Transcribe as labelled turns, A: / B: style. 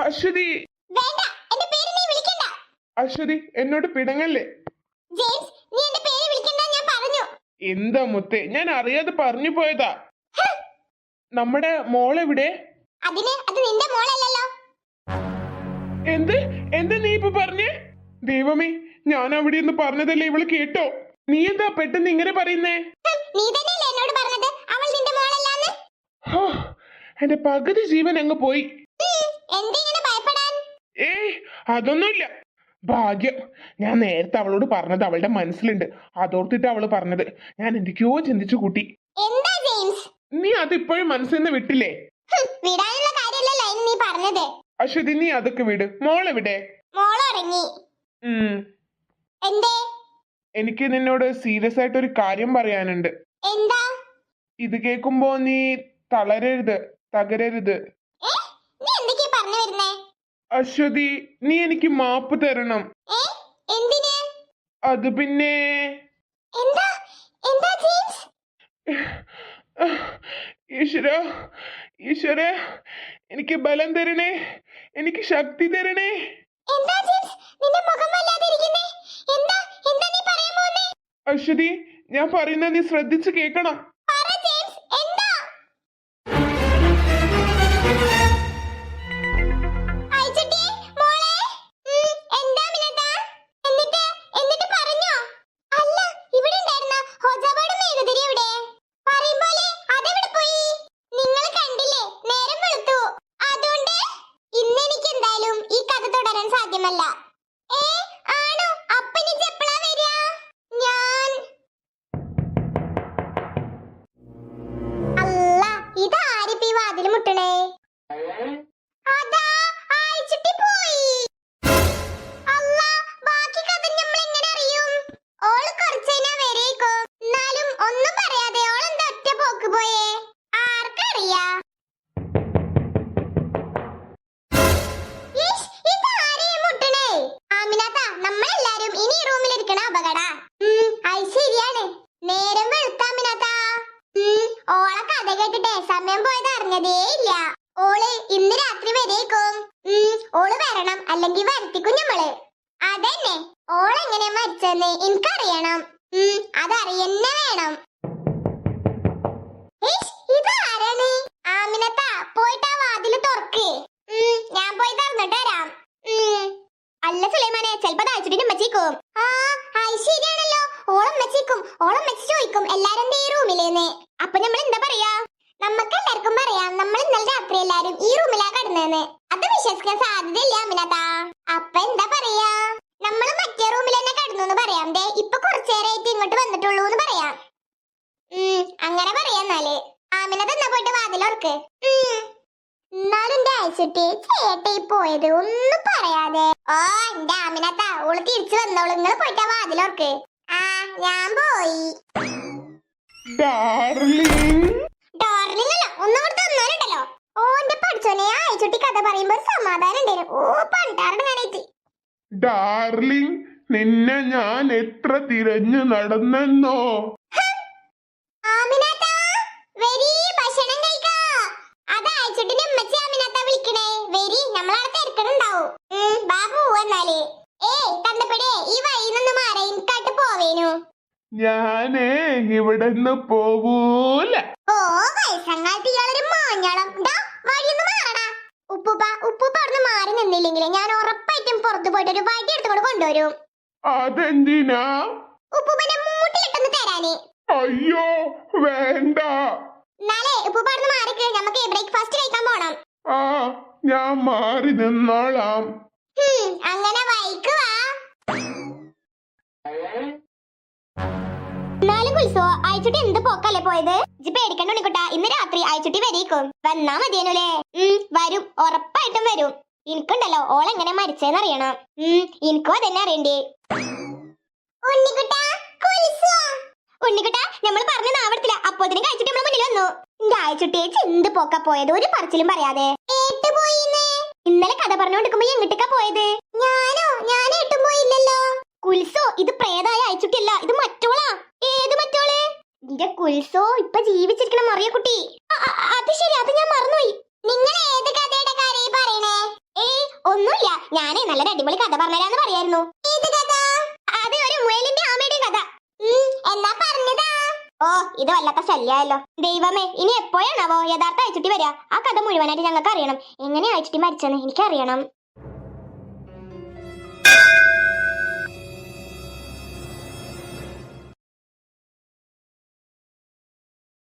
A: അശ്വതി. അശ്വതി എന്നോട് പിടങ്ങല്ലേ എന്താ മുത്തേ ഞാൻ അറിയാതെ പറഞ്ഞു പോയതാ. നമ്മുടെ മോളെവിടെ? എന്ത്? എന്ത് നീ ഇപ്പൊ പറഞ്ഞേ? ദൈവമേ ഞാൻ അവിടെ ഒന്ന് പറഞ്ഞതല്ലേ ഇവൾ കേട്ടോ? നീ എന്താ പെട്ടെന്ന് ഇങ്ങനെ പറയുന്നേ? എന്റെ പകുതി ജീവൻ അങ്ങ് പോയി
B: ഉം, എന്തിങ്ങനെ ഭയപ്പെടാൻ
A: ഏയ് അതൊന്നുമില്ല. ഭാഗ്യം. ഞാൻ നേരത്തെ അവളോട് പറഞ്ഞത് അവളുടെ മനസ്സിലുണ്ട്. അതോർത്തിട്ട് അവൾ പറഞ്ഞത്. ഞാൻ എന്തൊക്കെയോ ചിന്തിച്ചു കൂട്ടി.
B: എന്താ ജെയിംസ്?
A: നീ അതിപ്പോഴും മനസ്സിൽ നിന്ന് വിട്ടില്ലേ?
B: ഹും, വിടാനുള്ള കാര്യമല്ലല്ലോ നീ പറഞ്ഞത്.
A: അശ്വതി നീ അതൊക്കെ വിട്. മോളെവിടെ?
B: മോൾ ഉറങ്ങി
A: ഉം.
B: എന്തേ?
A: എനിക്ക് നിന്നോട് സീരിയസ് ആയിട്ട് ഒരു കാര്യം പറയാനുണ്ട്.
B: എന്താ?
A: ഇത് കേൾക്കുമ്പോ നീ തളരരുത് തകരരുത്.
B: ഏ? നീ എന്തൊക്കെയാ പറഞ്ഞു വരുന്നേ?
A: അശ്വതി നീ എനിക്ക് മാപ്പ് തരണം. അത് പിന്നെ? ഈശ്വര ഈശ്വര എനിക്ക് ബലം തരണേ എനിക്ക് ശക്തി തരണേ. അശ്വതി ഞാൻ പറയുന്നത് നീ ശ്രദ്ധിച്ചു കേൾക്കണം.
B: അതാ ഓൾ വരണം അല്ലെങ്കിൽ വരുത്തിക്കും ഞമ്മൾ. അതന്നെ. ഓളെങ്ങനെ മരിച്ചെന്ന് എനിക്കറിയണം. അതറിയന്നെ വേണം ും. തുറക്ക്. ഞാൻ വരാം. ശരിയാണല്ലോ. എല്ലാരും റൂമിലേന്ന് അപ്പൊ നമ്മൾ എന്താ പറയാ? നമുക്ക് എല്ലാവർക്കും പറയാം നമ്മൾ ഇന്നലെ രാത്രി എല്ലാരും ഈ റൂമിലാ കിടന്നേന്ന്. അത് വിശ്വസിക്കാൻ സാധ്യതയില്ല അമിനത അപ്പ എന്താ പറയാ? നമ്മൾ മറ്റേ റൂമിൽ തന്നെ കിടന്നു എന്ന് പറയാം ദേ ഇപ്പൊ കുറച്ചേരായിട്ട് ഇങ്ങോട്ട് വന്നിട്ടുള്ളൂ എന്ന് പറയാം. ഉം അങ്ങനെ പറയാം എന്നാൽ. ആമിനത് എന്നാ പോയിട്ട് വാതിലോർക്ക് പോയത് ഒന്നും പറയാതെ. ഓ എന്റെ ആമിനത്ത ഓൾ തിരിച്ചു വന്നോളൂ. നിങ്ങൾ പോയിട്ട് വാതിലോർക്ക് ആ ഞാൻ പോയി.
A: ഡാർലിംഗ്
B: തന്നാലുണ്ടല്ലോ ഓന്റെ പഠിച്ചോനെ ആ കഥ പറയുമ്പോ ഒരു സമാധാനം ഉണ്ടായിരുന്നു ഓ
A: ഡാർലിംഗ് നിന്നെ ഞാൻ എത്ര തിരഞ്ഞു നടന്നെന്നോ? ഞാനേ ഇവിടുന്ന് പോവൂല.
B: വയസ്സങ്ങാട്ടി ഇയാളൊരു മാഞ്ഞാളം. ഉപ്പുപ്പ ഉപ്പുപ്പ അവിടുന്ന് മാറി നിന്നില്ലെങ്കിൽ ഞാൻ ഉറപ്പായിട്ടും പുറത്തു പോയിട്ട് ഒരു വടി എടുത്തുകൊണ്ട് കൊണ്ടുവരും.
A: അതെന്തിനാ?
B: ഉപ്പുപ്പന്റെ മൂട്ടിലിട്ടൊന്ന് തരാന്.
A: അയ്യോ വേണ്ട.
B: നാളെ ഉപ്പുപ്പ അവിടുന്ന് മാറിക്ക്. നമുക്ക് ബ്രേക്ക്ഫാസ്റ്റ് കഴിക്കാൻ പോണം.
A: ആ ഞാൻ മാറി നിന്നോളാം.
B: അങ്ങനെ കുൽസോ അയച്ചുട്ടി എന്ത് പോക്കല്ലേ പോയത്? ഇജ്ജ് പേടിക്കണ്ട ഉണ്ണിക്കുട്ട ഇന്ന് രാത്രി അയച്ചുട്ടി വരേക്കും വന്നാ മതിയനുലേ? വരും ഉറപ്പായിട്ടും വരും. എനിക്കുണ്ടല്ലോ ഓളെങ്ങനെ മരിച്ചേന്ന് അറിയണം. ഉം എനിക്കും അതന്നെ അറിയണ്ടേ. ഉണ്ണിക്കുട്ട നമ്മൾ പറഞ്ഞ നാവടത്തില്ല അപ്പോതിനും കഴിച്ചിട്ട് നമ്മളെ മുന്നിൽ വന്നു. എന്റെ അയച്ചുട്ടിയെ എന്ത് പോക്ക പോയത്? ഒരു പറച്ചിലും പറയാതെ. ഇന്നലെ കഥ പറഞ്ഞോണ്ടിരിക്കുമ്പോ എങ്ങിട്ടൊക്കെ പോയത്? ഞാനോ? ഞാൻ ഏട്ടും പോയില്ലല്ലോ. കുൽസോ ഇത് പ്രേതായ അയച്ചുട്ടിയല്ല ഇത് മറ്റോളാ. ഏത് മറ്റോൾ? നിന്റെ കുൽസോ ഇപ്പൊ ജീവിച്ചിരിക്കണ മറിയ കുട്ടി അത് ശരി അത് ഞാൻ മറന്നുപോയി. നിങ്ങൾ ഏത് കഥയുടെ കാര്യം പറയണേ ഒന്നുമില്ല. ഞാനേ നല്ലൊരു അടിപൊളി കഥ പറഞ്ഞുതരാന്ന് പറയായിരുന്നു. ഏത് കഥ? അത് ഒരു മുയലിന്റെ ആമയുടെ കഥ. എന്നാ പറഞ്ഞതാ? ഓ ഇത് വല്ലാത്ത ശല്യായല്ലോ. ദൈവമേ ഇനി എപ്പോഴാണാവോ യഥാർത്ഥ അയച്ചിട്ട് വരിക ആ കഥ മുഴുവനായിട്ട് ഞങ്ങൾക്ക് അറിയണം എങ്ങനെ അയച്ചിട്ട് മരിച്ചെന്ന് എനിക്കറിയണം.